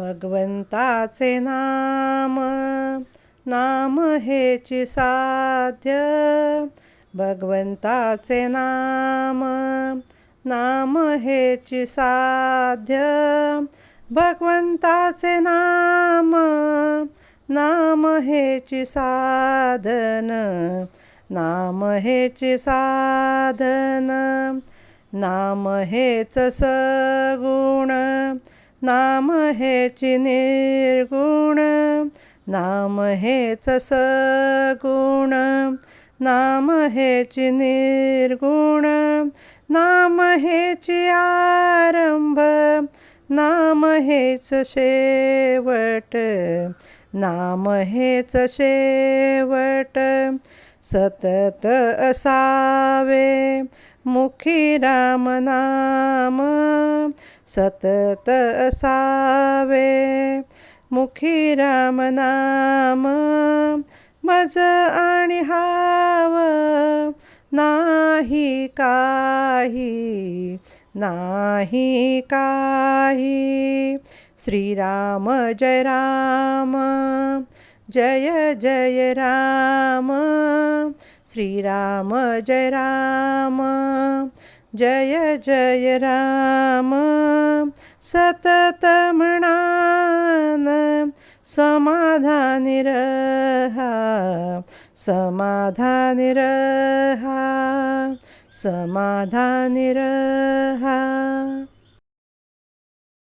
भगवंताचे नाम नाम हेची साध्य. भगवंताचे नाम नाम हेची साध्य. भगवंताचे नाम नाम हेची साधन नाम हेची साधन. नाम हेच सगुण नाम हेची निर्गुण नाम हेच सगुण नाम हेची निर्गुण नाम हेची आरंभ नाम हेच शेवट नाम हेच शेवट सतत असावे मुखी राम नाम सतत असावे मुखी राम नाम मज आणि हाव नाही काही नाही काही. श्रीराम जय राम जय जय राम. श्रीराम जय राम जय जय राम। सतत म्हणान समाधानी रहा। समाधानी रहा। समाधानी रहा।